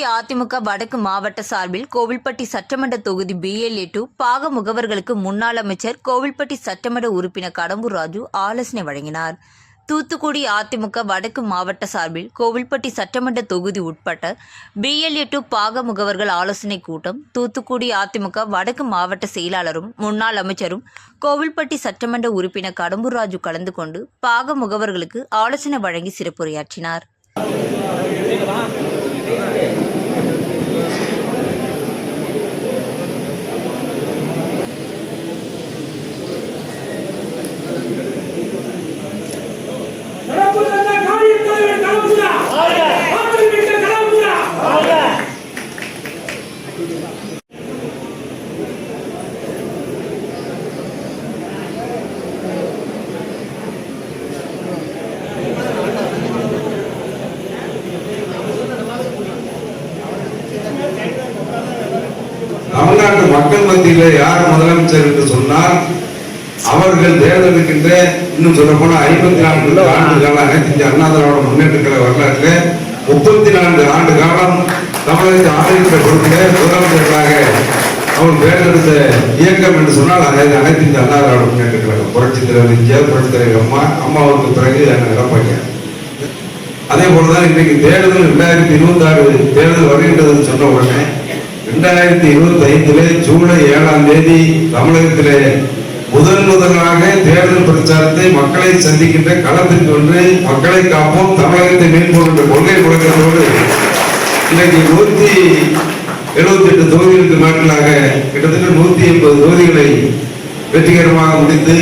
அதிமுக வடக்கு மாவட்ட சார்பில் கோவில்பட்டி சட்டமன்ற தொகுதி பிஎல்ஏ டு பாக முகவர்களுக்கு முன்னாள் அமைச்சர் கோவில்பட்டி சட்டமன்ற உறுப்பினர் கடம்பூர் ராஜு ஆலோசனை வழங்கினார். தூத்துக்குடி அதிமுக வடக்கு மாவட்ட சார்பில் கோவில்பட்டி சட்டமன்ற தொகுதி உட்பட்ட பிஎல்ஏ டு பாக முகவர்கள் ஆலோசனை கூட்டம் தூத்துக்குடி அதிமுக வடக்கு மாவட்ட செயலாளரும் முன்னாள் அமைச்சரும் கோவில்பட்டி சட்டமன்ற உறுப்பினர் கடம்பூர் ராஜு கலந்து கொண்டு பாக முகவர்களுக்கு ஆலோசனை வழங்கி சிறப்புரையாற்றினார். தமிழ்நாட்டு மக்கள் மத்தியில யார் முதலமைச்சர் என்று சொன்னால் அவர்கள் தேர்ந்தெடுக்கின்ற இன்னும் சொல்ல போனா ஐம்பத்தி நான்கு ஆண்டு காலம் அனைத்து இந்திய அண்ணா திராவிட முன்னேற்ற வரலாற்றில் முப்பத்தி நான்கு ஆண்டு காலம் தமிழகத்தை ஆளுகின்ற பொறுப்பிலே முதலமைச்சர்களாக அவர் தேர்ந்தெடுத்த இயக்கம் என்று சொன்னால் அது அனைத்து இந்த அண்ணா திராவிட முன்னேற்ற கழகம். புரட்சி தலைவர் எம்ஜிஆர் புரட்சி தலைவர் அம்மா அம்மாவுக்கு பிறகு அண்ணன் எடப்பாடியார் அதே போலதான் இன்றைக்கு தேர்தல் ரெண்டாயிரத்தி இருபத்தி ஆறு தேர்தல் வருகின்றதுன்னு சொன்ன உடனே ரெண்டாயிரத்தி இருபத்தி ஐந்திலே ஜூலை ஏழாம் தேதி தமிழகத்திலே முதன் முதலாக தேர்தல் பிரச்சாரத்தை மக்களை சந்திக்கின்ற களத்திற்கு ஒன்று மக்களை காப்போம் தமிழகத்தை மீட்போம் என்ற கொள்கை முழக்கத்தோடு இன்னைக்கு நூத்தி எழுபத்தி எட்டு தொகுதிகளுக்கு மேலாக கிட்டத்தட்ட நூத்தி எண்பது தொகுதிகளை வெற்றிகரமாக முடித்து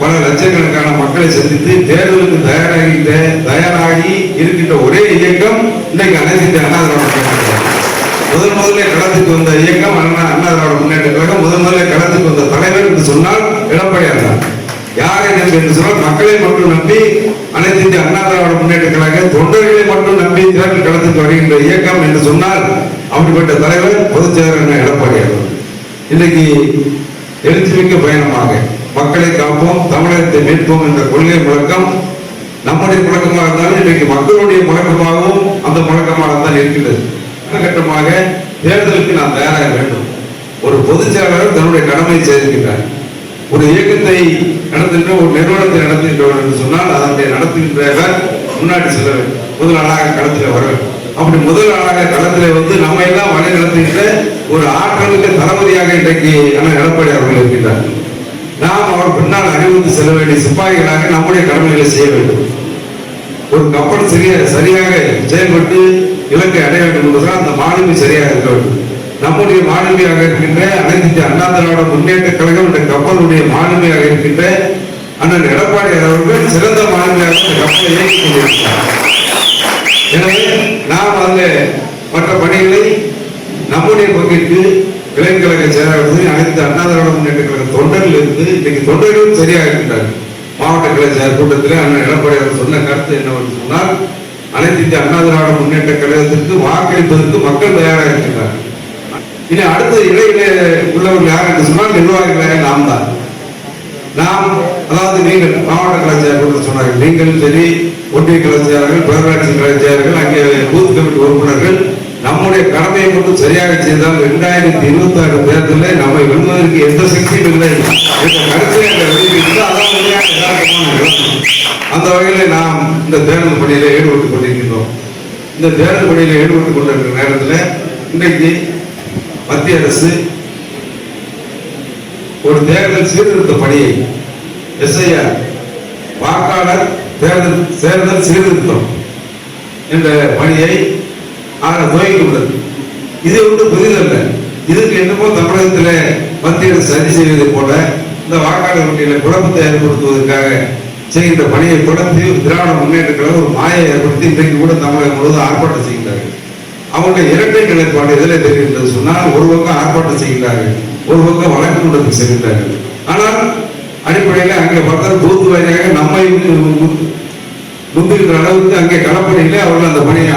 பல லட்சக்கணக்கான மக்களை சந்தித்து தேர்தலுக்கு தயாராகின்ற தயாராகி இருக்கின்ற ஒரே இயக்கம் இன்னைக்கு அனைத்து இந்திய அண்ணா திராவிட முதல் கழகம். முதல்ல களத்துக்கு வந்த இயக்கம் அண்ணா அண்ணா திராவிட முன்னேற்ற கழகம் முதல் முதல்ல களத்துக்கு வந்த தலைவர் என்று சொன்னால் எடப்பாடியார் தான் யாரை நம்பி என்று சொன்னால் மக்களை மட்டும் நம்பி அனைத்து இந்திய அண்ணா திராவிட முன்னேற்ற கழக தொண்டர்களை மட்டும் நம்பி தேர்தல் களத்துக்கு வருகின்ற இயக்கம் என்று சொன்னால் அப்படிப்பட்ட தலைவர் பொதுச் செயலர் அண்ணா எடப்பாடியார் அவர்கள். இன்னைக்கு எழுச்சிமிக்க பயணமாக மக்களை காப்போம் தமிழகத்தை மீட்போம் என்ற கொள்கை முழக்கம் நம்முடைய முழக்கமாக இருந்தாலும் இன்றைக்கு மக்களுடைய முழக்கமாகவும் அந்த முழக்கமாக தான் இருக்கின்றது கட்டமாக தேர்தலுக்கு நாம் தயாராக வேண்டும். ஒரு பொதுச் செயலாளர் தன்னுடைய கடமையை செய்திருக்கிறார். ஒரு இயக்கத்தை நடத்துகின்ற ஒரு நிறுவனத்தை நடத்துகின்றவர் என்று சொன்னால் அதனுடைய நடத்துகின்றவர் முன்னாடி செல்ல வேண்டும். முதல் ஆளாக களத்தில் வர வேண்டும். அப்படி முதல் ஆளாக களத்தில் வந்து நம்ம எல்லாம் வழி நடத்துகின்ற ஒரு ஆற்றலுக்கு தளபதியாக இன்றைக்கு அண்ணன் எடப்பாடி அவர்கள் இருக்கின்றார். நாம் அவர் பின்னால் அறிவுறுத்தி செல்ல வேண்டிய சிப்பாய்களாக நம்முடைய கடமைகளை செய்ய வேண்டும். ஒரு கப்பல் சரியாக சரியாக செயல்பட்டு இலக்கை அடைய வேண்டும் என்பதுதான் அந்த மாணவி சரியாக இருக்க வேண்டும் நம்முடைய மாணவியாக இருக்கின்ற அனைத்து அண்ணா திராவிட முன்னேற்ற கழகம் இந்த கப்பலுடைய மாணவியாக இருக்கின்ற அண்ணன் எடப்பாடி அவர்கள் சிறந்த மாணவியாக இந்த கப்பலை இயக்கிக் கொண்டிருக்கிறார். எனவே நாம் அந்த மற்ற பணிகளை நம்முடைய பங்கிற்கு இளைஞர் கழக செயலாளர்கள் அனைத்து அண்ணா திராவிட முன்னேற்ற கழக தொண்டர்கள் இருந்து இன்னைக்கு தொண்டர்களும் சரியாக இருக்கின்றார்கள். மாவட்ட கிளை செயலர் கூட்டத்தில் அண்ணன் எடப்பாடி அவர் சொன்ன கருத்து என்னவென்று சொன்னால் அனைத்து இந்திய அண்ணா திராவிட முன்னேற்ற கழகத்திற்கு வாக்களிப்பதற்கு மக்கள் தயாராக இருக்கின்றார்கள் இனி அடுத்த இடையில உள்ளவர்கள் யார் என்று சொன்னால் நிர்வாகிகளாக நாம் தான். நாம் அதாவது நீங்கள் மாவட்ட கலாச்சாரம் சொன்னார்கள். நீங்களும் சரி ஒன்றிய கலாச்சாரங்கள் பேரூராட்சி கலாச்சாரங்கள் அங்கே பூத் கமிட்டி உறுப்பினர்கள் நம்முடைய கடமையை மட்டும் சரியாக செய்தால் இரண்டாயிரத்தி இருபத்தி ஆறு தேர்தலில் நம்மை வெல்வதற்கு எந்த சக்தியும் இல்லை. என்ற கருத்தை வெளியிட்டு அதான் அந்த வகையில் நாம் இந்த தேர்தல் பணியில ஈடுபட்டுக் கொண்டிருக்கிறோம் இந்த தேர்தல் பணியில ஈடுபட்டுக் கொண்டிருக்கிற நேரத்தில் இன்றைக்கு மத்திய அரசு ஒரு தேர்தல் சீர்திருத்த பணியை எஸ்ஐஆர் வாக்காளர் தேர்தல் தேர்தல் சீர்திருத்தம் என்ற பணியை ஆனால் துவங்கி உள்ளது இது ஒன்று புதிதல்ல இதுக்கு என்னமோ தமிழகத்தில் மத்திய அரசு சரி செய்வது போல இந்த வாக்காளர் பட்டியலை குழப்பத்தை ஏற்படுத்துவதற்காக செய்கின்ற பணியை தொடர்ந்து திராவிட முன்னேற்றங்களை ஒரு மாயை ஏற்படுத்தி இன்றைக்கு கூட தமிழகம் முழுவதும் ஆர்ப்பாட்டம் செய்கின்றார்கள் அவங்களுடைய இரட்டை நிலைப்பாடு எதில் தெரிகின்றது சொன்னால் ஒரு பக்கம் ஆர்ப்பாட்டம் செய்கின்றார்கள் ஒரு பக்கம் வழக்கு மன்றத்துக்கு செல்கின்றார்கள் ஆனால் அடிப்படையில் அங்கே பார்த்தா பூத்து வாரியாக நம்மை முந்திருக்கிற அளவுக்கு அங்கே களப்பணியிலே அவர்கள் அந்த பணியை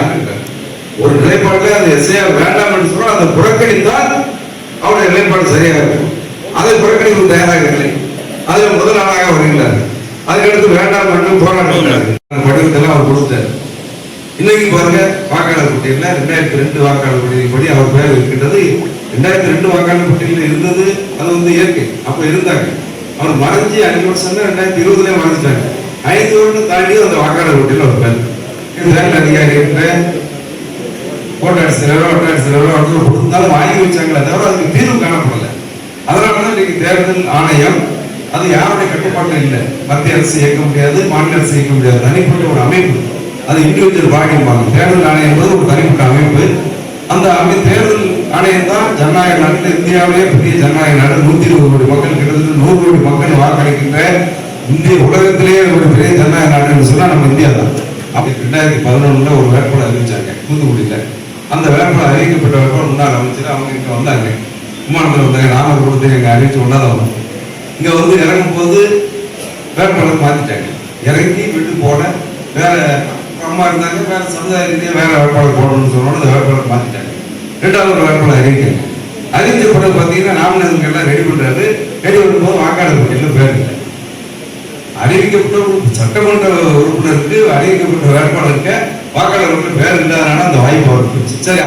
ஒரு நிலைப்பாட்டில் அந்த எஸ்ஐஆர் வேண்டாம் என்று சொன்னால் அதை புறக்கணித்தால் அவருடைய நிலைப்பாடு சரியாக இருக்கும். அதை புறக்கணிக்க தயாராக இல்லை. அதில் முதல் ஆளாக வருகிறார் அதுக்கடுத்து வேண்டாம் என்று போராடுகிறார் படிவத்தெல்லாம் அவர் கொடுத்தார். இன்னைக்கு பாருங்க வாக்காளர் பட்டியலில் ரெண்டாயிரத்தி ரெண்டு வாக்காளர் பட்டியலின்படி அவர் பேர் இருக்கின்றது. ரெண்டாயிரத்தி ரெண்டு வாக்காளர் பட்டியலில் இருந்தது அது வந்து இயற்கை. அப்போ இருந்தாங்க. அவர் மறைஞ்சு அஞ்சு வருஷம் ரெண்டாயிரத்தி இருபதுலேயே மறைஞ்சிட்டாங்க ஐந்து வருடம் தாண்டி அந்த வாக்காளர் பட்டியலில் அவர் பேர் தேர்தல் அதிகாரி என்ற கோட்டாட்சி தலைவரோ வட்டாட்சி தலைவரோ அடுத்த கொடுத்தாலும் வாங்கி வச்சாங்களே தவிர அதுக்கு தீர்வு காணப்படல. அதனால தான் இன்னைக்கு தேர்தல் ஆணையம் அது யாருடைய கட்டுப்பாட்டில் இல்லை. மத்திய அரசு இயக்க முடியாது மாநில அரசு இயக்க முடியாது. தனிப்பட்ட ஒரு அமைப்பு. அது இண்டிவிஜுவல் பாடிம்பாங்க தேர்தல் ஆணையம் என்பது ஒரு தனிப்பட்ட அமைப்பு. அந்த அமை தேர்தல் ஆணையம் தான் ஜனநாயக நாட்டில் இந்தியாவிலே பெரிய ஜனநாயக நாடு. நூத்தி இருபது கோடி மக்கள் கிட்டத்தட்ட நூறு கோடி மக்கள் வாக்களிக்கின்ற இந்திய உலகத்திலேயே ஒரு பெரிய ஜனநாயக நாடுன்னு சொன்னா நம்ம இந்தியா தான். அப்படி ரெண்டாயிரத்தி பதினொன்னுல ஒரு வேட்பாளர் அறிவிச்சாங்க தூத்துக்குடியில. அந்த வேட்பாளர் அறிவிக்கப்பட்ட வேட்பாளர் முன்னாள் அமைச்சு அவங்க இங்கே வந்தாங்க. விமானத்தில் வந்தாங்க நாம கொடுத்து எங்கள் அறிவிச்சு ஒன்னாதான் வந்தோம் இங்கே வந்து இறங்கும் போது வேட்பாளர் மாற்றிட்டாங்க இறங்கி விட்டு போன வேற அம்மா இருந்தாங்க வேற சமுதாய ரீதியாக வேற வேட்பாளர் போடணும்னு சொன்னோட அந்த வேட்பாளர் மாற்றிட்டாங்க ரெண்டாவது ஒரு வேட்பாளர் அறிவிக்காங்க அறிவித்த பிறகு பார்த்தீங்கன்னா நாமினேஷன் எல்லாம் ரெடி பண்ணுறாரு ரெடி பண்ணும்போது வாக்காளர் பட்டியலில் பேர் இல்லை. அறிவிக்கப்பட்ட ஒரு சட்டமன்ற உறுப்பினருக்கு அறிவிக்கப்பட்ட வேட்பாளருக்கு வாக்காளருக்கு பேர் இல்லாதனால அந்த வாய்ப்பு அவருக்கு சரி